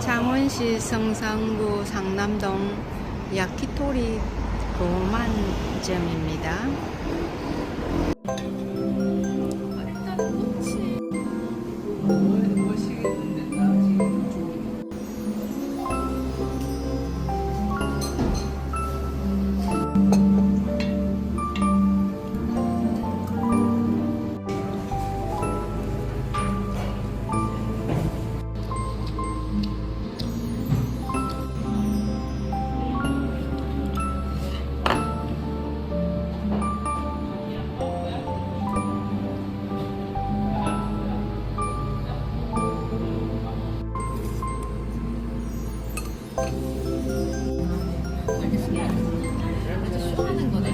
창원시 성산구 상남동 야키토리 고만점입니다. 하는 거네.